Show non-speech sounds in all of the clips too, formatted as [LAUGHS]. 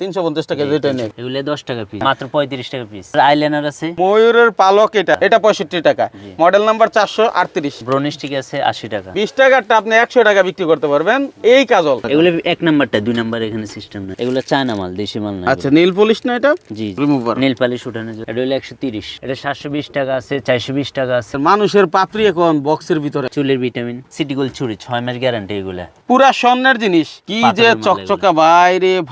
তিনশো পঞ্চাশ টাকা যেটা নেই এগুলো দশ টাকা পিস মাত্র পঁয়ত্রিশ টাকা পিস আইলাইনার আছে? ময়ূরের পালক এটা এটা পঁয়ষট্টি টাকা। মডেল নাম্বার চারশো আটত্রিশ। ব্রোনিস্টিক আছে আশি টাকা। বিশ টাকারটা আপনি একশো টাকা বিক্রি করতে পারবেন। এই কাজল। এগুলো এক নাম্বারটা দুই নাম্বার এখানে সিস্টেম না এগুলো চায়না মাল দেশি মাল না আচ্ছা নীল পলিশ না এটা? জি রিমুভার নীল পালিশ উঠানো যায়। এটা হলো একশো তিরিশ। এটা সাতশো বিশ টাকা আছে চারশো বিশ টাকা আছে। মানুষের পাত্রী এখন বক্সের ভিতরে। চুলের ভিটামিন সিটি গোল চুরি ছয় মাস গ্যারান্টি এগুলা। পুরা স্বর্ণের জিনিস। কি যে চকচকা। চকচকা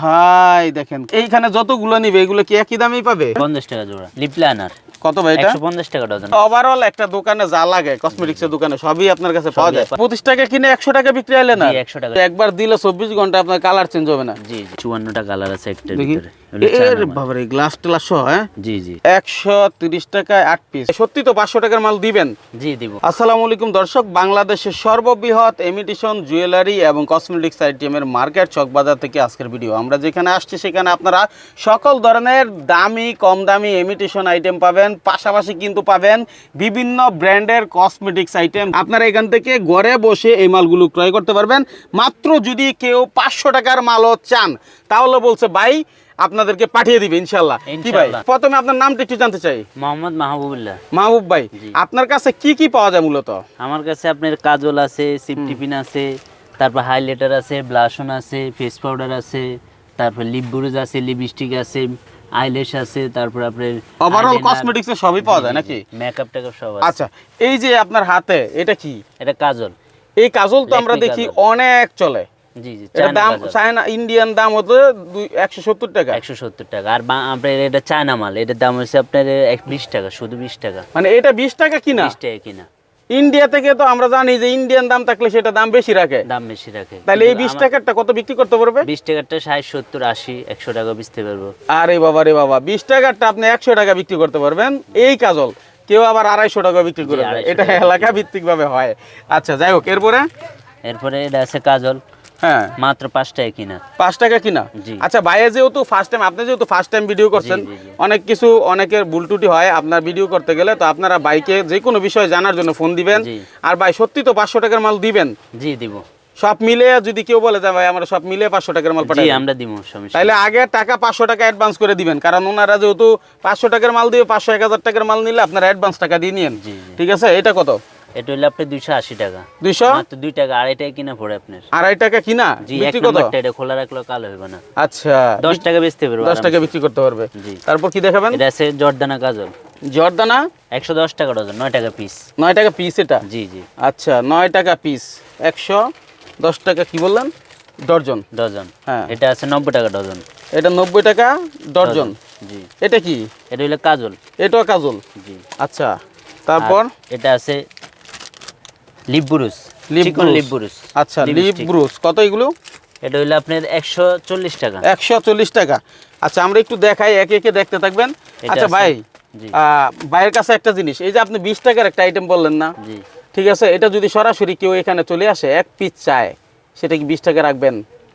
ভাই ভাই দেখেন। এইখানে যতগুলো নিবে এগুলো কি একই দামেই পাবে? পঞ্চাশ টাকা জোড়া লিপলানার কত ভাই এটা? একশো পঞ্চাশ টাকা ডজন ওভারঅল একটা দোকানে যা লাগে কসমেটিক্স এর দোকানে সবই আপনার কাছে পাওয়া যায়। পঁচিশ টাকা কিনে একশো টাকা বিক্রি হলে না? 100 টাকা। একবার দিলে চব্বিশ ঘণ্টা আপনার কালার চেঞ্জ হবে না। জি জি চুয়ান্নটা কালার আছে একটার ভিতরে। এগুলো বাবারে গ্লাস টেলাস সহ হ্যাঁ? জি জি। একশো তিরিশ টাকায় আট পিস সত্যি তো পাঁচশো টাকার মাল দিবেন? জি দিব। আসসালামু আলাইকুম দর্শক বাংলাদেশের সর্ববৃহৎ এমিটেশন জুয়েলারি এবং কসমেটিক্স আইটেমের মার্কেট চকবাজার থেকে আজকের ভিডিও আমরা যেখানে আসছি সেখানে আপনারা সকল ধরনের দামি কম দামি এমিটেশন আইটেম পাবেন। পাশাপাশি কিন্তু পাবেন বিভিন্ন ব্র্যান্ডের কসমেটিক্স আইটেম আপনারা এখান থেকে ঘরে বসে এই মালগুলো ক্রয় করতে পারবেন। মাত্র যদি কেউ পাঁচশো টাকার মালও চান তাহলে বলছে ভাই আপনাদেরকে পাঠিয়ে দিবে ইনশাল্লাহ। কি ভাই? প্রথমে আপনার নামটা একটু জানতে চাই। মোহাম্মদ মাহবুবুল্লাহ। মাহবুব ভাই আপনার কাছে কি কি পাওয়া যায় মূলত? আমার কাছে আপনার কাজল আছে সিপটিপিন আছে তারপর হাইলাইটার আছে ব্লাশন আছে ফেস পাউডার আছে তারপর লিপ বুরুজ আছে লিপস্টিক আছে আইলেশ আছে তারপর আপনার ওভারঅল কসমেটিক্স সবই পাওয়া যায় নাকি? মেকআপ টেকআপ সব আছে। আচ্ছা এই যে আপনার হাতে এটা কি? এটা কাজল। এই কাজল তো আমরা দেখি অনেক চলে। জি জি এটা দাম চায়না ইন্ডিয়ান দাম হতো দুই একশো সত্তর টাকা। একশো সত্তর টাকা। আর আপনার এটা চায়না মাল। এটার দাম হচ্ছে আপনার বিশ টাকা শুধু বিশ টাকা। মানে এটা বিশ টাকা কিনা? বিশ টাকা কিনা। ইন্ডিয়া থেকে তো আমরা জানি যে ইন্ডিয়ান দাম থাকলে সেটা দাম বেশি রাখে। দাম বেশি রাখে। তাহলে এই বিশ টাকারটা কত বিক্রি করতে পারবে? বিশ টাকারটা ষাট সত্তর আশি একশো টাকা বেচতে পারব। আরে বাবা রে বাবা বিশ টাকারটা আপনি একশো টাকা বিক্রি করতে পারবেন। এই কাজল কেউ আবার আড়াইশো টাকা বিক্রি করে দেয়। 250 এটা এলাকা ভিত্তিক ভাবে হয়। আচ্ছা যাই হোক এরপরে? এরপরে এটা আছে কাজল। হ্যাঁ। মাত্র পাঁচ টাকা কিনা। পাঁচ টাকা কিনা আচ্ছা ভাইয়া যেহেতু ফার্স্ট টাইম আপনি যেহেতু ফার্স্ট টাইম ভিডিও করছেন। অনেক কিছু অনেকের ভুল হয় আপনার ভিডিও করতে গেলে তো আপনারা বাইকে যে কোনো বিষয় জানার জন্য ফোন দিবেন। আর ভাই সত্যি তো পাঁচশো টাকার মাল দিবেন? জি দিব। সব মিলে যদি কেউ বলে যে ভাই আমরা সব মিলে পাঁচশো টাকার মাল পাঠাই আমরা দিব সমস্যা তাহলে আগে টাকা পাঁচশো টাকা অ্যাডভান্স করে দিবেন কারণ ওনারা যেহেতু পাঁচশো টাকার মাল দিয়ে পাঁচশো এক হাজার টাকার মাল নিলে আপনারা অ্যাডভান্স টাকা দিয়ে নিন। ঠিক আছে? এটা কত? এটা হইলে আপনার দুইশো আশি টাকা। দুইশো? মাত্র দুই টাকা আড়াই টাকা কিনা পড়ে আপনার। আড়াই টাকা কিনা? জি এক নম্বরটা এটা খোলা রাখলেও কালো হবে না। আচ্ছা। দশ টাকা বেচতে পারব দশ টাকা বিক্রি করতে পারবে। জি। তারপর কি দেখাবেন? এটা আছে জর্দানা কাজল জর্দানা? একশো দশ টাকা ডজন নয় টাকা পিস নয় টাকা পিস এটা? জি জি। আচ্ছা নয় টাকা পিস একশো দশ টাকা কি বললেন? Dozen dozen. হ্যাঁ। এটা আছে নব্বই টাকা ডজন। এটা নব্বই টাকা ডর্জন জি। এটা কি? এটা হইলে কাজল। এটাও কাজল। জি। আচ্ছা তারপর? এটা আছে লিপ বুরুস লিপ চিকন ব্রুস। লিপ বুরুস আচ্ছা লিপ ব্রুস কত এগুলো? এটা হইল আপনার একশো চল্লিশ টাকা। একশো চল্লিশ টাকা। আচ্ছা আমরা একটু দেখাই একে একে দেখতে থাকবেন। আচ্ছা ভাই ভাইয়ের কাছে একটা জিনিস। এই যে আপনি বিশ টাকার একটা আইটেম বললেন না? ঠিক আছে এটা যদি সরাসরি কেউ এখানে চলে আসে এক পিস চায় সেটা কি বিশ টাকা রাখবেন?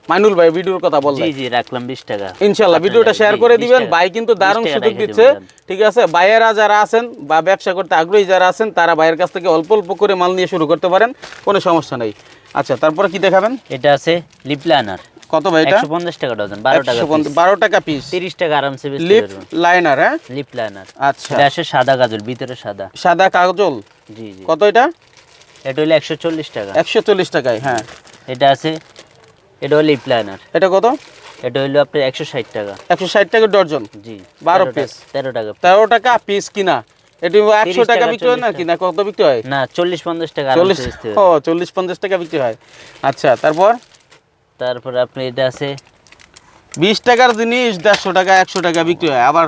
মাইনুল ভাই ভিডিওর কথা জি বললেন। জি রাখলাম বিশ টাকা। ইনশাল্লাহ আপনার ভিডিওটা শেয়ার করে দিবেন। ভাই কিন্তু দারুণ সুযোগ দিচ্ছে ঠিক আছে? ভাইয়েরা যারা আছেন বা ব্যবসা করতে আগ্রহী যারা আছেন তারা ভাইয়ের কাছ থেকে অল্প অল্প করে মাল নিয়ে শুরু করতে পারেন। কোনো সমস্যা নেই। আচ্ছা তারপরে কি দেখাবেন? এটা আছে লিপ লাইনার কত ভাই এটা? একশো পঞ্চাশ টাকা ডজন বারো টাকা একশো পঞ্চাশ- বারো টাকা পিস তিরিশ টাকা আরামসে বেচতে লিপ লাইনার হ্যাঁ? লিপ লাইনার আচ্ছা। এটা আসে সাদা গাজল ভিতরে সাদা। সাদা কাগজল জি জি। কত এটা? এটা হলো একশো চল্লিশ টাকা। একশো চল্লিশ টাকায় হ্যাঁ। এটা আছে এটা হলো লিপ লাইনার এটা কত? এটা হলো আপনার একশো ষাট টাকা। একশো ষাট টাকা ডর্জন? জি বারো 13 টাকা- piece। তেরো টাকা তেরো টাকা পিস কিনা? এটি একশো টাকা বিক্রি হয় না 40 কিনা কত বিক্রি হয়? না চল্লিশ পঞ্চাশ টাকা চল্লিশ ও চল্লিশ পঞ্চাশ টাকা বিক্রি হয়। আচ্ছা তারপর? তারপরে আপনি এটা আছে বিশ টাকার জিনিস দেড়শো টাকা একশো টাকা বিক্রি হয়। আবার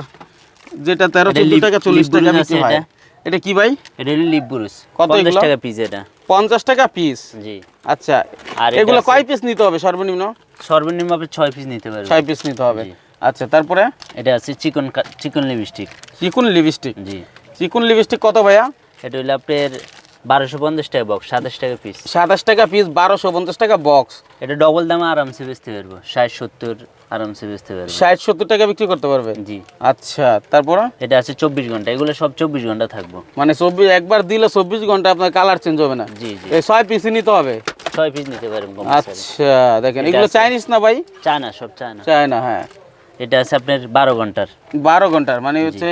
যেটা তেরো চোদ্দ টাকা চল্লিশ টাকা বিক্রি হয়। এটা। কি ভাই? এটা লিপ বুরুস কত পঞ্চাশ এগুলো? টাকা পিস এটা। পঞ্চাশ টাকা পিস জি। আচ্ছা আর এগুলো কয় পিস নিতে হবে সর্বনিম্ন? সর্বনিম্ন আপনি ছয় পিস নিতে পারবেন। ছয় পিস নিতে হবে। আচ্ছা তারপরে? এটা আছে চিকন চিকন লিপস্টিক চিকুন লিপস্টিক জি। চিকুন লিপস্টিক কত ভাইয়া? এটা হলো আপনার বারোশো পঞ্চাশ টাকা বক্স সাতাশ টাকা পিস সাতাশ টাকা পিস বারোশো পঞ্চাশ টাকা বক্স এটা ডবল দামে আরামসে বেচতে পারব ষাট সত্তর। আরামসে বেচতে পারব। ষাট সত্তর টাকা বিক্রি করতে পারবে? জি। আচ্ছা তারপরে? এটা আছে চব্বিশ ঘণ্টা এগুলো সব চব্বিশ ঘণ্টা থাকব। মানে চব্বিশ একবার দিলে চব্বিশ ঘণ্টা আপনার কালার চেঞ্জ হবে না? জি জি। এই ছয় পিসই নিতে হবে? ছয় পিস নিতে পারবেন আচ্ছা দেখেন এগুলো। চাইনিজ না ভাই? চায়না সব চায়না চায়না হ্যাঁ। এটা আছে আপনার বারো ঘণ্টার। বারো ঘণ্টার মানে হচ্ছে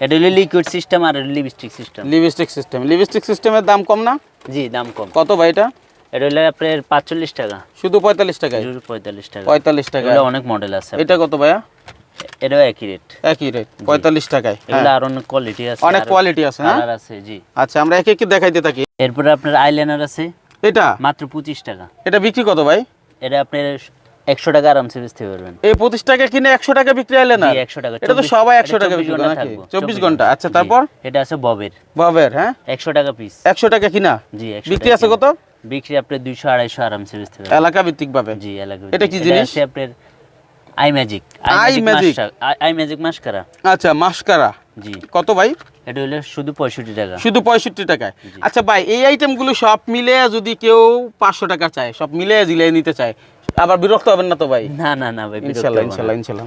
এটা হলো লিকুইড সিস্টেম আর lipstick system lipstick system lipstick সিস্টেমের দাম কম না? জি দাম কম। কত ভাই এটা? এটা হলো আপনার পাঁচচল্লিশ টাকা। শুধু পঁয়তাল্লিশ জুড়ে পঁয়তাল্লিশ টাকা। পঁয়তাল্লিশ টাকা এগুলো অনেক মডেল আছে এটা কত ভাইয়া? এটাও একই রেট একই রেট পঁয়তাল্লিশ টাকায় হ্যাঁ। এগুলো আর অনেক কোয়ালিটি আছে অনেক কোয়ালিটি আছে হ্যাঁ? কালার আছে জি। আচ্ছা আমরা একে একে দেখাইতে থাকি। এরপরে আপনার আইলাইনার আছে এটা? মাত্র পঁচিশ টাকা। এটা বিক্রি কত ভাই? এটা আপনার একশো টাকা আরামসে বেচতে পারবেন। এই পঁচিশ টাকা কিনে একশো টাকা বিক্রি হলে না 100 টাকা। এটা তো সবাই একশো টাকা 24 বিক্রি করে নাকি? চব্বিশ ঘণ্টা। আচ্ছা তারপর? এটা আছে ববের। বাবের হ্যাঁ? একশো টাকা পিস একশো টাকা কিনা? জি একশো বিক্রি আছে কত? বিক্রি আপনার দুইশো আড়াইশো আরামসে বেচতে পারবেন। এলাকা ভিত্তিক ভাবে জি এলাকা এটা কি জিনিস? আছে আপনার eye magic eye magic? Eye magic mascara. আচ্ছা মাস্কারা। জি। কত ভাই? এটা হলো শুধু পঁয়ষট্টি টাকা। শুধু পঁয়ষট্টি টাকায় আচ্ছা ভাই এই আইটেমগুলো সব মিলে যদি কেউ পাঁচশো টাকা চায় সব মিলে জিলে নিতে চায় আবার বিরক্ত হবেন না তো ভাই? না না না ভাই না। ইনশাল্লাহ ইনশাল্লাহ।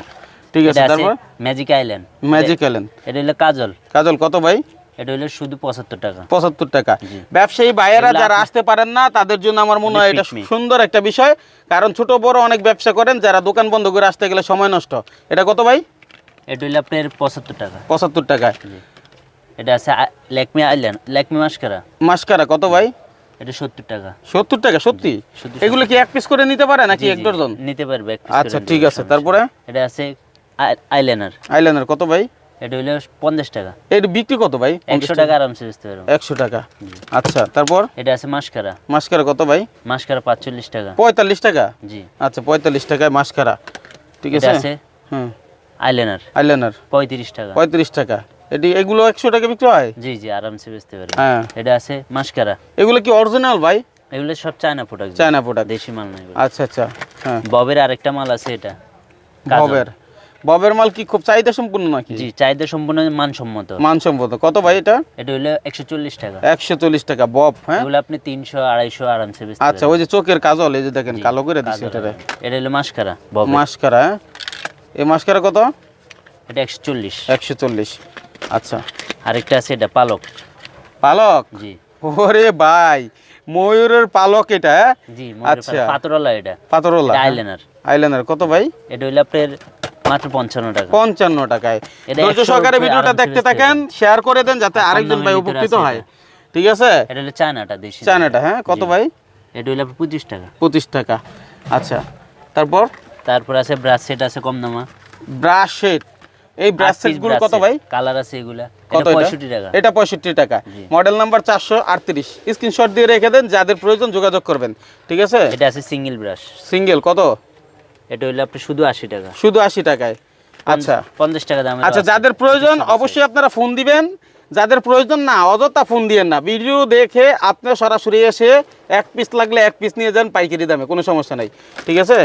ঠিক আছে তারপর? ম্যাজিক আইল্যান্ড ম্যাজিক আইল্যান্ড এটা হলো কাজল। কাজল কত ভাই? এটা হলো শুধু পঁচাত্তর টাকা। পঁচাত্তর টাকা। ব্যবসায়ী ভাইয়েরা যারা আসতে পারেন না তাদের জন্য আমার মনে হয় এটা সুন্দর একটা বিষয় কারণ ছোট বড় অনেক ব্যবসা করেন যারা দোকান বন্ধ করে আসতে গেলে সময় নষ্ট। এটা কত ভাই? এটা হলো আপনার পঁচাত্তর টাকা। পঁচাত্তর টাকায় এটা আছে Lakme island Lakme mascara. Mascara কত ভাই? এটা সত্তর টাকা। সত্তর টাকা সত্যি? এগুলো কি এক পিস করে নিতে পারে নাকি এক ডজন? নিতে পারবে আচ্ছা ঠিক আছে তারপরে? এটা আছে আইলাইনার। আইলাইনার কত ভাই? এটা হলো পঞ্চাশ টাকা। এটা বিক্রি কত ভাই? একশো টাকা আরামসে বেচতে পারব। একশো টাকা। আচ্ছা তারপর? এটা আছে মাস্কারা। মাস্কারা কত ভাই? মাস্কারা পাঁচচল্লিশ টাকা। পঁয়তাল্লিশ টাকা? জি। আচ্ছা পঁয়তাল্লিশ টাকায় মাস্কারা। ঠিক এটা আছে? আছে হুম। আইলাইনার। আইলাইনার। পঁয়ত্রিশ টাকা। পঁয়ত্রিশ টাকা। এটি এগুলো একশো টাকা বিক্রি হয়? জি জি আরামসে বেচতে পারবে। হ্যাঁ। এটা আছে মাস্কারা। এগুলো কি অরিজিনাল ভাই? এগুলো সব চায়না প্রোডাক্ট চায়না প্রোডাক্ট দেশি মাল নাই আচ্ছা আচ্ছা। হ্যাঁ। ববের আরেকটা মাল আছে এটা। ববের। ববের মাল কি খুব চাহিদা সম্পূর্ণ নাকি? জি চাহিদা সম্পূর্ণ মানসম্মত। মানসম্মত। কত ভাই এটা? এটা হলো একশো চল্লিশ টাকা। একশো চল্লিশ টাকা বব হ্যাঁ? এগুলো আপনি তিনশো আড়াইশো আরামসে বেচতে আচ্ছা ওই যে চোখের কাজল এই যে দেখেন কালো করে দিচ্ছে এটা এটা হলো মাস্কারা বব মাস্কারা হ্যাঁ? এই মাস্কারা কত? এটা একশো চল্লিশ। একশো চল্লিশ। আচ্ছা। আরেকটা আছে এটা পালক। পালক? জি। ওরে ভাই ময়ূরের পালক এটা হ্যাঁ? জি আচ্ছা। পাতরওয়ালা এটা। এটা আইলাইনার আইলাইনার কত ভাই? এটা হলো আপনার মাত্র পঞ্চান্ন টাকা। পঞ্চান্ন টাকায়। এটা ধৈর্য 100 সহকারে ভিডিওটা দেখতে থাকেন শেয়ার করে দেন যাতে আরেকজন ভাই উপকৃত হয়। ঠিক আছে? এটা হলো চায়নাটা দেশি। চায়নাটা হ্যাঁ? কত ভাই? এটা আপনার পঁচিশ টাকা। পঁচিশ টাকা। আচ্ছা তারপর? তারপর আছে ব্রাশ সেট আছে কম দামা। Brush set. এই ব্রাশ সেটগুলো কত ভাই? কালার আছে এগুলা। কত টাকা। এটা পঁয়ষট্টি টাকা। মডেল নাম্বার চারশো আটত্রিশ। স্ক্রিনশট দিয়ে রেখে দেন যাদের প্রয়োজন যোগাযোগ করবেন। ঠিক আছে? এটা আছে সিঙ্গেল ব্রাশ সিঙ্গেল কত? এটা হলো আপনার শুধু আশি টাকা। শুধু আশি টাকায়। আচ্ছা। পঞ্চাশ টাকা দামের আচ্ছা যাদের প্রয়োজন অবশ্যই আপনারা ফোন দিবেন। যাদের প্রয়োজন না অযথা ফোন দিয়েন না। ভিডিও দেখে আপনি সরাসরি এসে এক পিস লাগলে এক পিস নিয়ে যান পাইকারি দামে কোনো সমস্যা নাই। ঠিক আছে?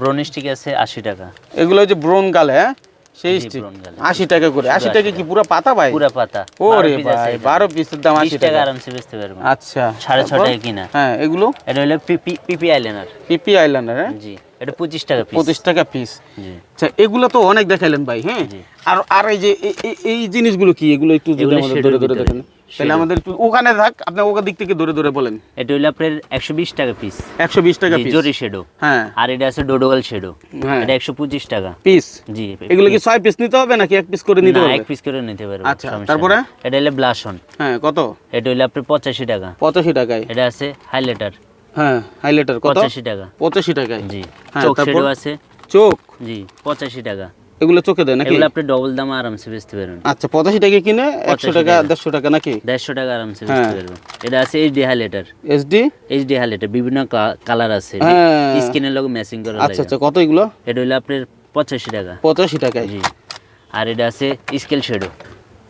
ব্রোনিস্টিক আছে আশি টাকা। এগুলো যে ব্রোন গালে হ্যাঁ? সেই স্টিক টাকা করে। আশি টাকা কি পুরো পাতা ভাই? পুরো পাতা। ওরে 12 ভাই এটা। বারো পিসের দাম 20 আশি টাকা টাকা। আরামসে বেচতে পারব। আচ্ছা। সাড়ে ছ তারপর? টাকা কিনা। হ্যাঁ এগুলো? এটা হলো পিপি পিপি আইলাইনার পিপি আইল্যান্ডার হ্যাঁ? জি এটা পঁচিশ টাকা পিস পঁচিশ টাকা পিস জি। আচ্ছা এগুলো তো অনেক দেখাইলেন ভাই হ্যাঁ? আর আর এই যে এই জিনিসগুলো কি? এগুলো একটু যদি আমাদের ধরে ধরে দেখেন। তাহলে আমাদের ওখানে থাক আপনি ওখান দিক থেকে ধরে ধরে বলেন। এটা হলো আপনার একশো বিশ টাকা পিস একশো বিশ টাকা পিস জরি শেডো হ্যাঁ। আর এটা আছে ডোডোগাল শেডো হ্যাঁ। এটা একশো পঁচিশ টাকা। পিস জি এগুলো কি ছয় পিস নিতে হবে নাকি এক পিস করে নিতে হবে? এক পিস করে নিতে পারব আচ্ছা, তারপরে? এটা হলো ব্লাশন হ্যাঁ কত? এটা হলো আপনার পঁচাশি টাকা। পঁচাশি টাকায়। এটা আছে হাইলাইটার হ্যাঁ হাইলাইটার কত? পঁচাশি টাকা। পঁচাশি টাকায়। জি হ্যাঁ, চোখ? শেডো আছে। চোখ? জি পঁচাশি টাকা। এগুলো চোখে দেয় নাকি? এগুলো আপনি ডবল দাম আরামসে বেচতে পারবেন। আচ্ছা পঁচাশি টাকা কিনে একশো টাকা টাকা। দেড়শো টাকা নাকি? দেড়শো টাকা আরামসে হ্যাঁ। বেচতে পারবেন। এটা আছে HD highlighter HD HD highlighter বিভিন্ন কালার আছে। স্কিনের লগে ম্যাচিং করা আচ্ছা আচ্ছা কত এগুলো? এটা হলো আপনার পঁচাশি টাকা। পঁচাশি টাকায়। জি। আর এটা আছে স্কেল শেডো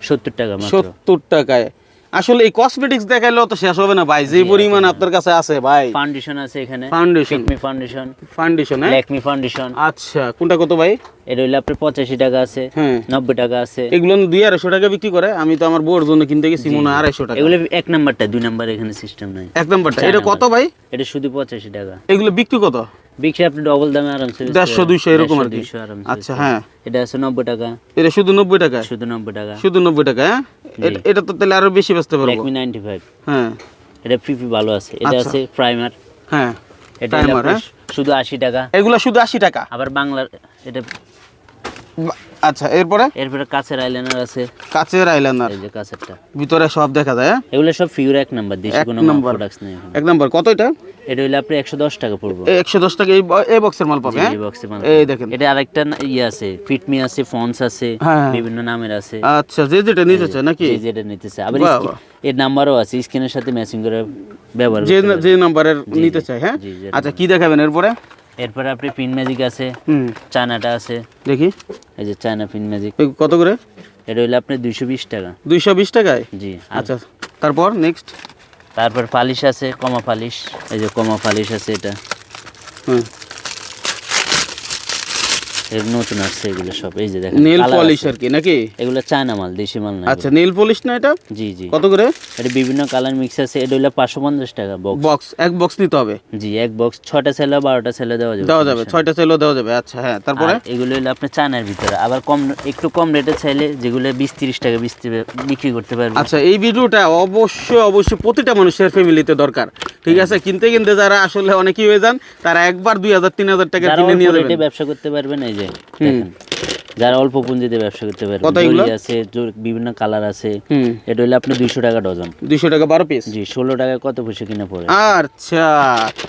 সত্তর টাকা সত্তর টাকায়। আসলে এই কসমেটিক্স দেখাইলেও তো শেষ হবে না ভাই। যে পরিমাণ আপনার কাছে আছে ভাই। ফাউন্ডেশন আছে এখানে। ফাউন্ডেশন ফিটমি ফাউন্ডেশন ফাউন্ডেশন হ্যাঁ? ল্যাকমি ফাউন্ডেশন আচ্ছা কোনটা কত ভাই? এটা হলো আপনার পঁচাশি টাকা আছে। হ্যাঁ। নব্বই টাকা আছে। এগুলো দুই আড়াইশো টাকা বিক্রি করে। আমি তো আমার বউর জন্য কিনতে গেছি মনে আড়াইশো টাকা। এগুলো এক নাম্বারটা দুই নাম্বার এখানে সিস্টেম নাই। এক নম্বরটা। এটা কত ভাই? এটা শুধু পঁচাশি টাকা। এগুলো বিক্রি কত? বিক্রি আপনি ডবল দামে আরামসে বেচতে দেড়শো পারবেন। দুইশো এরকম আর কি। আচ্ছা হ্যাঁ। এটা আছে নব্বই টাকা। এটা শুধু নব্বই টাকা? শুধু নব্বই টাকা। শুধু নব্বই টাকা হ্যাঁ? এটা- তো তাহলে আরও বেশি বেচতে পারব। নাইনটি ফাইভ হ্যাঁ। এটা পিপি ভালো আছে। এটা আচ্ছা। আছে প্রাইমার হ্যাঁ। এটা হলো শুধু আশি টাকা। এগুলো শুধু আশি টাকা? আবার বাংলার এটা আচ্ছা এরপরে? এরপরে কাছের আইলাইনার আছে। কাচের আইলাইনার এই যে কাছেরটা। ভিতরে সব দেখা যায় হ্যাঁ? এগুলো সব ফিউর এক নাম্বার দেশি কোনো নাম্বার। প্রোডাক্টস নেই এক নম্বর কত এটা? এটা হইলে আপনি একশো দশ টাকা পড়ব। একশো দশ টাকা এই এই বক্সের মাল পাবে হ্যাঁ? এই বক্সে মাল এই দেখেন। এটা আরেকটা ইয়ে আছে ফিটমি আছে ফন্স আছে হ্যাঁ। বিভিন্ন নামের আছে। আচ্ছা যে যেটা নিতেছে নাকি? যে যেটা নিতেছে। আবার। এর নাম্বারও আছে স্ক্রিনের সাথে ম্যাচিং করে ব্যবহার যে যে নাম্বারের নিতে চাই হ্যাঁ? আচ্ছা কি দেখাবেন এরপরে? এরপরে আপনি পিন ম্যাজিক আছে হুম। চায়নাটা আছে। দেখি। এই যে চায়না পিন ম্যাজিক কত করে? এটা হইল আপনি দুইশো বিশ টাকা। দুইশো বিশ টাকায়? জি আচ্ছা তারপর নেক্সট তারপর পালিশ আছে কমা পালিশ। এই যে কমা পালিশ আছে এটা। হুম। নতুন আসছে এগুলো সব। এই যে দেখেন নীল পলিশ আর কি নাকি? এগুলো চায়না মাল দেশি মাল না আচ্ছা নীল পলিশ না এটা? জি জি। কত করে? এটা বিভিন্ন কালার মিক্স আছে এটা হইলে পাঁচশো পঞ্চাশ টাকা বক্স বক্স এক বক্স নিতে হবে? জি এক বক্স বারোটা দেওয়া যাবে। দেওয়া যাবে ছয়টা দেওয়া যাবে আচ্ছা হ্যাঁ তারপরে? এগুলো হলো আপনার চায়নার ভিতরে। আবার কম একটু কম রেটে চাইলে যেগুলো বিশ তিরিশ টাকা বিশ বিক্রি করতে পারবে আচ্ছা এই ভিডিওটা অবশ্যই অবশ্যই প্রতিটা মানুষের ফ্যামিলিতে দরকার। ঠিক আছে কিনতে কিনতে যারা আসলে অনেকই হয়ে যান তারা একবার দুই হাজার তিন হাজার টাকা কিনে নিয়ে যাবেন। ব্যবসা করতে পারবেন এই যে দেখেন যারা অল্প পুঁজিতে ব্যবসা করতে পারবেন কত আছে বিভিন্ন কালার আছে এটা হলে আপনি দুইশো টাকা ডজন। দুইশো টাকা বারো পিস জি ষোলো টাকায় কত পয়সা কিনে পড়ে? আচ্ছা।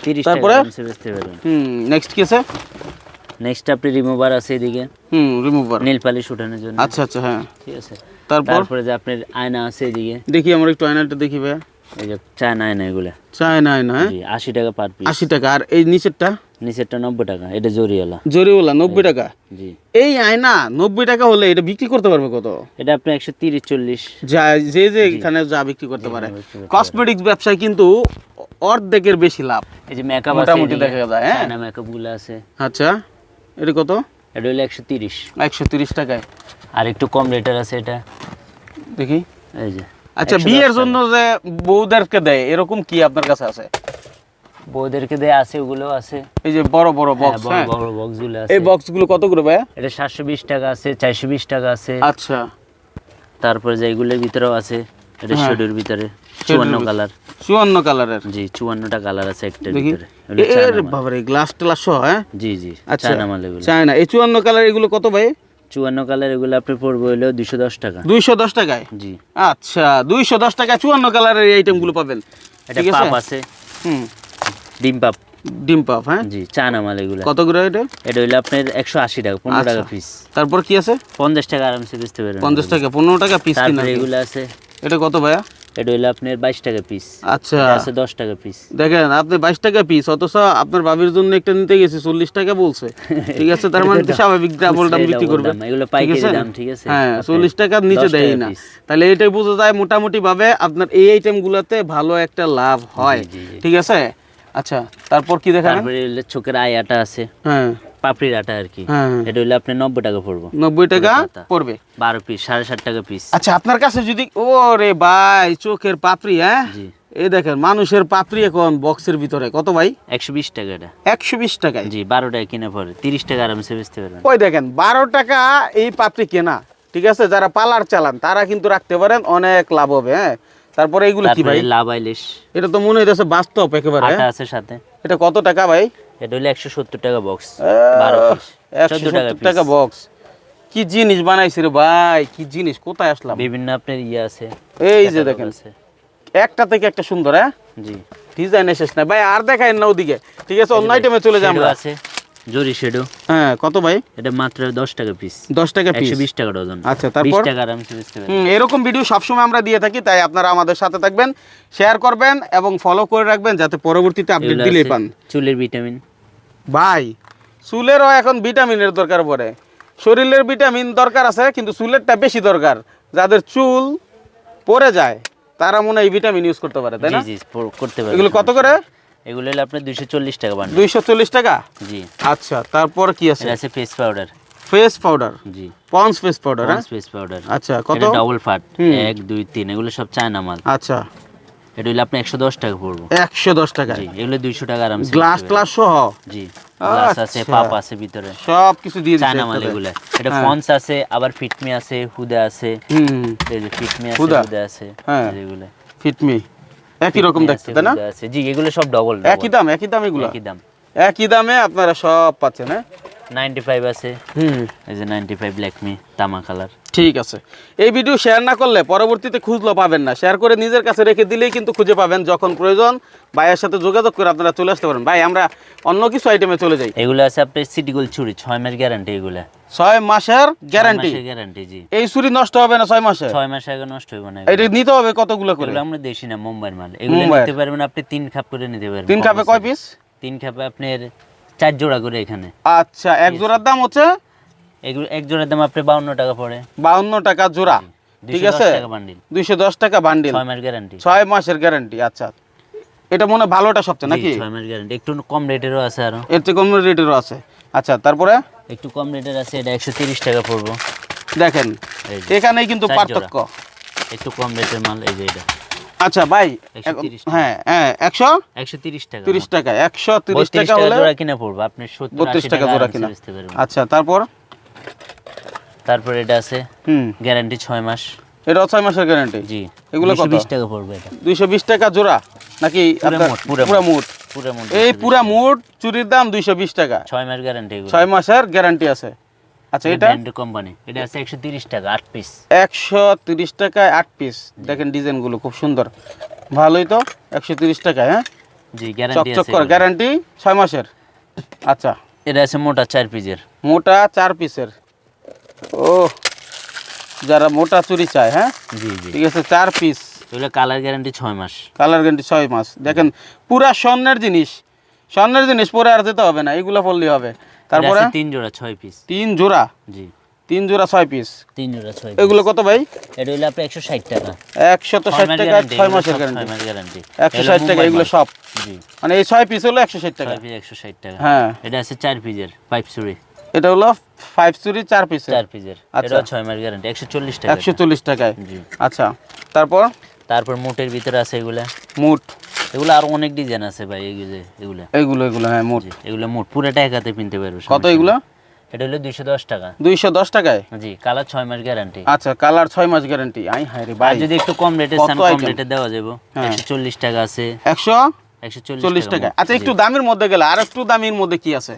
তিরিশ তারপরে? টাকা বেচতে পারবেন। নেক্সট কি আছে? নেক্সট আপনি রিমুভার আছে এদিকে। হুম রিমুভার নীল পালিশ উঠানোর জন্য। আচ্ছা আচ্ছা হ্যাঁ। ঠিক আছে। তারপর? তারপরে যে আপনার আয়না আছে এদিকে। দেখি আমার একটু আয়নাটা দেখি ভাইয়া। এই যে চায়না আয়না এগুলা। চায় না আয়না হ্যাঁ? জি আশি টাকা পার পিস আশি টাকা। আর এই নিচেরটা? নিচেরটা নব্বই টাকা এটা জরিওয়ালা। জরিওয়ালা নব্বই টাকা? জি। এই আয়না নব্বই টাকা হলে এটা বিক্রি করতে পারবে কত? এটা আপনি একশো তিরিশ চল্লিশ। যা যে যে এখানে যা বিক্রি করতে পারে। কসমেটিক্স ব্যবসায় কিন্তু অর্ধেকের বেশি লাভ। এই যে মেকআপ মোটামুটি দেখা যায়, হ্যাঁ? মেকআপগুলো আছে। আচ্ছা এটা কত? এটা হলো একশো তিরিশ। একশো তিরিশ টাকায়। আর একটু কম রেটের আছে এটা। দেখি। এই যে আচ্ছা বিয়ের জন্য যে বউদেরকে দেয় এরকম কি আপনার কাছে আছে? বউদেরকে দেয়া আছে ওগুলো আছে। এই যে বড় বড় হ্যাঁ, বক্স হ্যাঁ? বড়গুলো আছে এই বক্সগুলো কত করে ভাইয়া? এটা সাতশো বিশ টাকা আছে চারশো বিশ টাকা আছে। আচ্ছা। তারপরে যে এগুলোর ভিতরেও আছে এটা হ্যাঁ। শেডের ভিতরে চুয়ান্ন কালার। চুয়ান্ন কালারের? জি কালার আছে একটার ভিতরে। এর বাবারে গ্লাস টেলাস সহ হ্যাঁ? জি জি আচ্ছা চায়না মাল এগুলো। চায়না। এই চুয়ান্ন কালার এগুলো কত ভাই? চুয়ান্ন কালার এগুলো আপনি পড়বে হলো দুশো দশ টাকা। দুইশো দশ টাকায়? জি। আচ্ছা দুইশো দশ টাকায় চুয়ান্ন কালারের এই আইটেমগুলো পাবেন। এটা পাপ আছে। হুম। ডিম পাপ। ডিম পাপ হ্যাঁ? জি চায়না মাল এগুলো। কত করে এটা? এটা হইল আপনার একশো আশি টাকা পনেরো আচ্ছা। টাকা পিস তারপর কি আছে? পঞ্চাশ টাকা আরামসে বেচতে পারবেন পঞ্চাশ টাকা পনেরো টাকা পিস কিনা এগুলো আছে। এটা কত ভাইয়া? এটা হইল আপনার বাইশ টাকা পিস আচ্ছা। আছে দশ টাকা পিস দেখেন আপনি বাইশ টাকা পিস অথচ আপনার বাবির জন্য একটা নিতে গেছি চল্লিশ টাকা বলছে। [LAUGHS] ঠিক আছে তার মানে স্বাভাবিক ডাবল দাম বিক্রি করবে। এগুলো পাইকারি? দাম, ঠিক আছে? হ্যাঁ চল্লিশ টাকার নিচে দেয় না। তাহলে এটাই বোঝা যায় মোটামুটি ভাবে আপনার এই আইটেম গুলাতে ভালো একটা লাভ হয়। ঠিক আছে? আচ্ছা তারপর কি দেখাবেন তারপরে চোখের আই আটা আছে হ্যাঁ। পাপড়ির আটা আর কি। হ্যাঁ হ্যাঁ। এটা হইল আপনার নব্বই টাকা পড়ব। নব্বই টাকা পড়বে? বারো পিস সাড়ে ষাট টাকা পিস আচ্ছা আপনার কাছে যদি ও রে ভাই চোখের পাপড়ি হ্যাঁ? জি। এই দেখেন মানুষের পাপড়ি এখন বক্সের ভিতরে। কত ভাই? একশো বিশ টাকা এটা। একশো বিশ টাকায়? জি বারো টাকা কিনে পড়ে তিরিশ টাকা আরামসে বেচতে পারবেন। ওই দেখেন বারো টাকা এই পাপড়ি কেনা ঠিক আছে? যারা পালার চালান তারা কিন্তু রাখতে পারেন অনেক লাভ হবে হ্যাঁ? তারপরে এইগুলো কি ভাই? লাভ আইলিশ। এটা তো মনে হইতেছে বাস্তব একেবারে। আটা? আছে সাথে। এটা কত টাকা ভাই? এটা হলো একশো সত্তর টাকা বক্স বারো পিস একশো চোদ্দ টাকা সত্তর টাকা বক্স কি জিনিস বানাইছে রে ভাই? কি জিনিস? কোথায় আসলাম? বিভিন্ন আপনার ইয়ে আছে এই যে দেখেন। একটা থেকে একটা সুন্দর হ্যাঁ? জি। ডিজাইন শেষ না। ভাই আর দেখাই না ওদিকে। ঠিক আছে অন্য আইটেমে চলে যাই আমরা। আছে। জরি শেডো। হ্যাঁ কত ভাই? এটা মাত্র দশ টাকা পিস দশ টাকা পিস একশো বিশ টাকা ডজন। আচ্ছা, তারপর? টাকা আরামসে বেচতে পারবেন। হুম, এরকম ভিডিও সবসময় আমরা দিয়ে থাকি তাই আপনারা আমাদের সাথে থাকবেন শেয়ার করবেন এবং ফলো করে রাখবেন যাতে পরবর্তীতে আপডেট আছে পান। চুলের ভিটামিন ভাই চুলেরও এখন ভিটামিনের দরকার পড়ে। শরীরের ভিটামিন দরকার আছে কিন্তু চুলেরটা বেশি দরকার। যাদের চুল পড়ে যায় তারা মনে হয় ভিটামিন ইউজ করতে পারে তাই না? করতে পারবেন এগুলো কত করে? এগুলো হলো আপনার দুইশো চল্লিশ টাকা বান্ডেল দুইশো চল্লিশ টাকা? জি। আচ্ছা তারপর কি আছে? আছে ফেস পাউডার ফেস পাউডার জি। পন্স ফেস পাউডার হ্যাঁ? ফেস পাউডার আচ্ছা কত? ডাবল ফাট এক দুই তিন এগুলো সব চায়না মাল। আচ্ছা। এটা হলো আপনি একশো দশ টাকা পড়ব। একশো দশ টাকা জি এগুলো দুইশো টাকা আরামসে গ্লাস ট্লাস সহ? জি গ্লাস আছে আচ্ছা। পাপ আছে ভিতরে। সব কিছু দিয়ে দিচ্ছে চায়না মাল এগুলো। এটা হ্যাঁ। ফন্স আছে আবার ফিটমি আছে হুদা আছে। হুম। এই যে ফিটমি আছে? হুদা আছে হ্যাঁ। এগুলো। ফিটমি একই রকম দেখতে তাই না? জি এগুলো সব ডবল একই দাম একই দাম এগুলো? একই দাম। একই দামে আপনারা সব পাচ্ছেন হ্যাঁ? নাইনটি ফাইভ আছে। হুম। এই যে নাইনটি ফাইভ ল্যাকমি তামা কালার ঠিক আছে। এই ভিডিও শেয়ার না করলে পরবর্তীতে খুঁজলেও পাবেন না। শেয়ার করে নিজের কাছে রেখে দিলেই কিন্তু খুঁজে পাবেন যখন প্রয়োজন। ভাইয়ের সাথে যোগাযোগ করে আপনারা চলে আসতে পারেন। ভাই আমরা অন্য কিছু আইটেমে চলে যাই। এগুলো আছে আপনার সিটি গোল চুরি ছয় মাস গ্যারান্টি এগুলো। ছয় মাসের গ্যারান্টি গ্যারান্টি জি। এই ছুরি নষ্ট হবে না ছয় মাসে? ছয় মাস আগে নষ্ট হবে না এটা নিতে হবে কতগুলো করে? আমরা দেশি না মুম্বাইয়ের মাল। এগুলো। নিতে পারবেন আপনি তিন খাপ করে নিতে পারবেন। তিন খাপে কয় পিস তিন খাপে আপনার চার জোড়া করে এখানে। আচ্ছা এক জোড়ার দাম হচ্ছে এগুলো এক জোড়ার দাম আপনি বাউন্ন টাকা পড়ে। বাউন্ন টাকা জোড়া ঠিক আছে? দুইশো দশ টাকা বান্ডিল ছয় মাস গ্যারান্টি ছয় মাসের গ্যারান্টি আচ্ছা। এটা মনে ভালোটা সবচেয়ে নাকি? ছয় মাস গ্যারান্টি একটু কম রেটেরও আছে আরও। এর কম রেটেরও আছে। আচ্ছা তারপরে? একটু কম রেটের আছে এটা একশো তিরিশ টাকা পড়ব। দেখেন এখানেই কিন্তু। পার্থক্য। একটু কম রেটের মাল এই যে এটা। আচ্ছা ভাই হ্যাঁ হ্যাঁ একশো? একশো তিরিশ টাকা। তিরিশ টাকা একশো তিরিশ টাকা হলে কিনা পড়ব। আপনি সত্তর 32 আশি টাকা টাকা জোড়া কিনা। আচ্ছা তারপর? তারপর এটা আছে গ্যারান্টি ছয় মাস। এটা ছয় মাসের গ্যারান্টি? জি। এগুলো কত? বিশ টাকা পড়বে এটা। দুইশো বিশ টাকা জোড়া? নাকি পুরা মোট, পুরা এই পুরা মুট চুরির দাম দুইশো বিশ টাকা। ছয় মাস গ্যারান্টি ছয় মাসের গ্যারান্টি আছে। আচ্ছা এটা ব্র্যান্ডের কোম্পানি এটা আছে একশো তিরিশ টাকা আট পিস একশো তিরিশ টাকায় আট পিস দেখেন ডিজাইনগুলো খুব সুন্দর। ভালোই তো একশো তিরিশ টাকায় হ্যাঁ? জি গ্যারান্টি চকচক আছে গ্যারান্টি ছয় মাসের। আচ্ছা। এটা আছে মোটা চার পিসের মোটা চার পিসের ও যারা মোটা চুরি চায় হ্যাঁ? জি জি। ঠিক আছে চার পিস এগুলো কালার গ্যারান্টি ছয় মাস। কালার গ্যারান্টি ছয় মাস। দেখেন পুরা স্বর্ণের জিনিস। স্বর্ণের জিনিস পরে আর যেতে হবে না এগুলো পড়লেই হবে। তারপরে? তিন জোড়া ছয় পিস তিন জোড়া? জি। তিন জোড়া ছয় পিস তিন জোড়া ছয় এগুলো কত ভাই? এটা হলো আপনার একশো ষাট টাকা। একশত ষাট টাকা ছয় মাসের গ্যারান্টি গ্যারান্টি একশো ষাট টাকা এগুলো সব। জি। মানে এই ছয় পিস হলো একশো ষাট টাকা। একশো ষাট টাকা। হ্যাঁ। এটা আছে চার পিসের পাইপ চুরি। এটা হলো ফাইভ চুরি চার পিস চার পিসের আচ্ছা। এটা ছয় মাস গ্যারান্টি একশো চল্লিশ টাকা একশো চল্লিশ টাকায়। জি। আচ্ছা। তারপর? তারপর মোটের ভিতরে আছে এগুলা। মুট। এগুলো আরও অনেক ডিজাইন আছে ভাই এগুলো এগুলা। এগুলো এগুলো হ্যাঁ মুট। এগুলো মোট। পুরোটা একাতে কিনতে পারবে কত এগুলো? এটা হলো দুইশো দশ টাকা। দুইশো দশ টাকায়? জি কালার ছয় মাস গ্যারান্টি আচ্ছা কালার ছয় মাস গ্যারান্টি আই রে ভাই। যদি একটু কম রেটে চান কম রেটে দেওয়া যাবে। হ্যাঁ। একশো চল্লিশ টাকা আছে। একশো একশো চল্লিশ টাকা আচ্ছা একটু দামের মধ্যে গেলে আর একটু দামের মধ্যে কি আছে?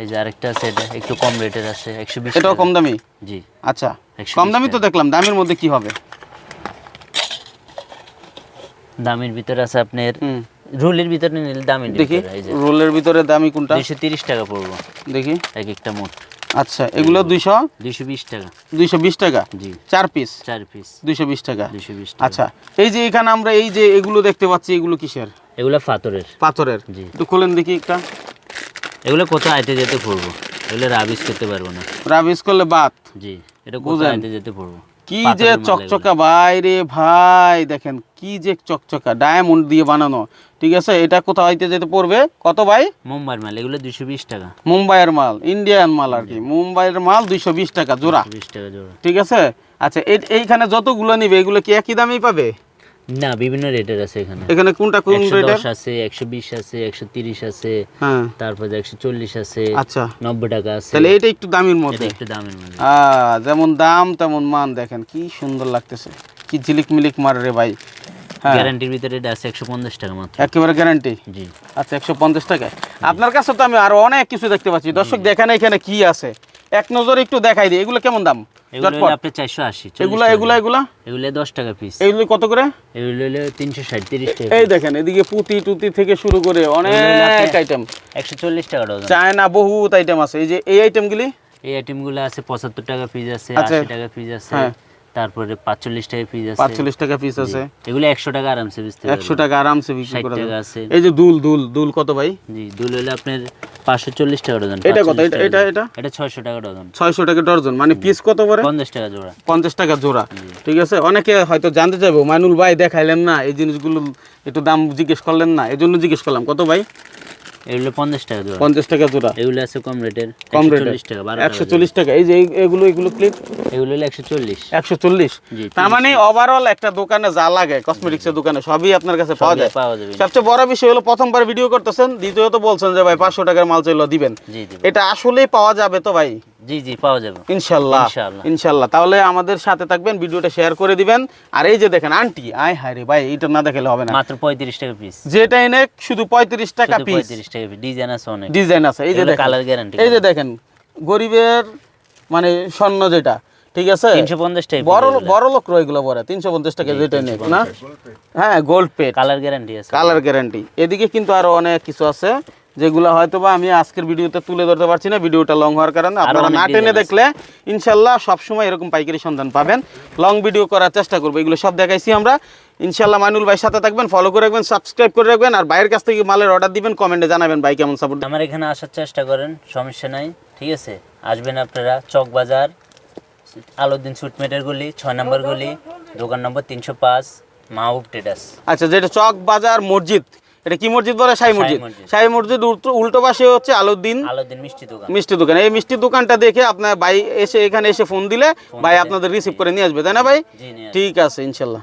এই যে আরেকটা আছে এটা একটু কম রেটের আছে একশো বিশ এটাও কম দামি? জি। আচ্ছা কম দামি তো দেখলাম দামের মধ্যে কি হবে? দামের ভিতরে আছে আপনার রোলের ভিতরে নিলে দামের দেখি রোলের ভিতরে দামি কোনটা? দুইশো তিরিশ টাকা পড়ব। দেখি। এক একটা মোট। আচ্ছা এগুলো দুইশো? দুইশো বিশ টাকা। দুইশো বিশ টাকা? জি। চার পিস চার পিস দুইশো বিশ টাকা? দুইশো বিশ আচ্ছা এই যে এখানে আমরা এই যে এগুলো দেখতে পাচ্ছি এগুলো কিসের? এগুলো পাথরের পাথরের। জি। একটু খোলেন দেখি একটা। এগুলো কোথাও আইতে যেতে পড়ব? এগুলো রাবিস করতে পারব না। রাবিস করলে বাত। জি এটা বুঝেন? আইতে যেতে পড়ব? কি যে চকচকা ভাই রে ভাই দেখেন কি যে চকচকা ডায়মন্ড দিয়ে বানানো। ঠিক আছে? এটা কোথাও হইতে যেতে পড়বে? কত ভাই? মুম্বাইয়ের মাল এগুলো দুইশো বিশ টাকা। মুম্বাইয়ের মাল ইন্ডিয়ান মাল আর কি। মুম্বাইয়ের মাল দুইশো বিশ টাকা জোড়া। বিশ টাকা জোড়া। ঠিক আছে? আচ্ছা এইখানে যতগুলো নিবে এগুলো কি একই দামেই পাবে? না বিভিন্ন রেটের আছে এখানে। এখানে কোনটা কোন রেটের দশ আছে একশো বিশ আছে একশো তিরিশ আছে হ্যাঁ। তারপর একশো চল্লিশ আছে আচ্ছা। নব্বই টাকা আছে। তাহলে এটা একটু দামের এটা মধ্যে একটু দামের মধ্যে। আহ, যেমন দাম তেমন মান দেখেন কি সুন্দর লাগতেছে। কি ঝিলিক মিলিক মার রে ভাই। হ্যাঁ। গ্যারান্টির ভিতরে এটা আছে একশো পঞ্চাশ টাকা মাত্র। একেবারে গ্যারান্টি জি। আচ্ছা একশো পঞ্চাশ টাকায়। আপনার কাছে তো আমি আরও অনেক কিছু দেখতে পাচ্ছি। দর্শক দেখেন এখানে কি আছে। এক নজরে একটু দেখাই দিই। এগুলো কেমন দাম? এগুলো চারশো আশি এগুলা এগুলা এগুলা? এগুলো দশ টাকা পিস এগুলো কত করে? এগুলো হলো তিনশো ষাট তিরিশ টাকা এই দেখেন এদিকে পুঁতি টুতি থেকে শুরু করে অনেক আইটেম একশো চল্লিশ টাকা ডজন চায়না বহুত আইটেম আছে। এই যে এই আইটেমগুলি এই আইটেমগুলো আছে পঁচাত্তর টাকা পিস আছে আচ্ছা। আশি টাকা পিস আছে। হ্যাঁ। তারপরে পাঁচচল্লিশ টাকা পিস আছে। পাঁচচল্লিশ টাকা পিস আছে। এগুলো একশো টাকা আরামসে টাকা আরামসে বিক্রি ষাট করা টাকা আছে। এই যে দুল দুল দুল কত ভাই? জি দুল হলে আপনার পাঁচশো চল্লিশ টাকা ডজন এটা কত? এটা এটা ডজন। এটা টাকা ডজন। ছয়শো টাকা ডর্জন মানে পিস কত করে পঞ্চাশ টাকা জোড়া। পঞ্চাশ টাকা জোড়া। ঠিক আছে? অনেকে হয়তো জানতে চাইব মাইনুল ভাই দেখাইলেন না এই জিনিসগুলো একটু দাম জিজ্ঞেস করলেন না এই জন্য জিজ্ঞেস করলাম। কত ভাই? এগুলো পঞ্চাশ টাকা জোড়া। পঞ্চাশ টাকা জোড়া। এগুলো আছে কম রেটের কম টাকা এই যে এগুলো এগুলো ক্লিপ এগুলো হলো তার মানে ওভারঅল একটা দোকানে যা লাগে কসমেটিক্সের দোকানে সবই আপনার কাছে পাওয়া যায়। সবচেয়ে বড় বিষয় হলো প্রথমবার ভিডিও করতেছেন দ্বিতীয়ত বলছেন যে ভাই পাঁচশো টাকার মাল চাইলো দিবেন। এটা আসলেই পাওয়া যাবে তো ভাই? জি জি পাওয়া যাবে। ইনশাল্লাহ ইনশাল্লাহ। তাহলে আমাদের সাথে থাকবেন ভিডিওটা শেয়ার করে দিবেন। আর এই যে দেখেন আন্টি আয় হায় রে ভাই এটা না দেখালে হবে না। মাত্র পঁয়ত্রিশ টাকা পিস যেটা এনে শুধু পঁয়ত্রিশ টাকা পিস পঁয়ত্রিশ টাকা পিস ডিজাইন আছে অনেক। ডিজাইন আছে। এই যে দেখেন কালার গ্যারান্টি এই যে দেখেন গরিবের মানে স্বর্ণ যেটা ঠিক আছে? তিনশো পঞ্চাশ টাকা বড় বড় লোক এগুলো পরে তিনশো পঞ্চাশ টাকা যেটা নেই না? হ্যাঁ গোল্ড পেড কালার গ্যারান্টি আছে। কালার গ্যারান্টি এদিকে কিন্তু আরও অনেক কিছু আছে। যেগুলো হয়তো বা আমি আজকের ভিডিওতে তুলে ধরতে পারছি না ভিডিওটা লং হওয়ার কারণে আপনারা না টেনে দেখলে ইনশাল্লাহ সবসময় এরকম পাইকারি সন্ধান পাবেন। লং ভিডিও করার চেষ্টা করব এগুলো সব দেখাইছি আমরা। ইনশাল্লাহ মাইনুল ভাই সাথে থাকবেন ফলো করে রাখবেন সাবস্ক্রাইব করে রাখবেন আর বাইরের কাছ থেকে মালের অর্ডার দিবেন কমেন্টে জানাবেন ভাই কেমন সাপোর্ট আমার এখানে আসার চেষ্টা করেন সমস্যা নাই ঠিক আছে? আসবেন আপনারা চক বাজার আলোদ্দিন সুটমেটের গলি ছয় নম্বর গলি দোকান নম্বর তিনশো পাঁচ মাহবুব টেডাস আচ্ছা যেটা চক বাজার মসজিদ এটা কি মসজিদ বলে? সাই মসজিদ। সাই মসজিদ উল্টো- পাশে হচ্ছে আলুদ্দিন আলোদ্দিন মিষ্টি দোকান। মিষ্টি দোকান। এই মিষ্টি দোকানটা দেখে আপনার ভাই এসে এখানে এসে ফোন দিলে ভাই আপনাদের রিসিভ করে নিয়ে আসবে। তাই না ভাই। ঠিক আছে ইনশাল্লাহ।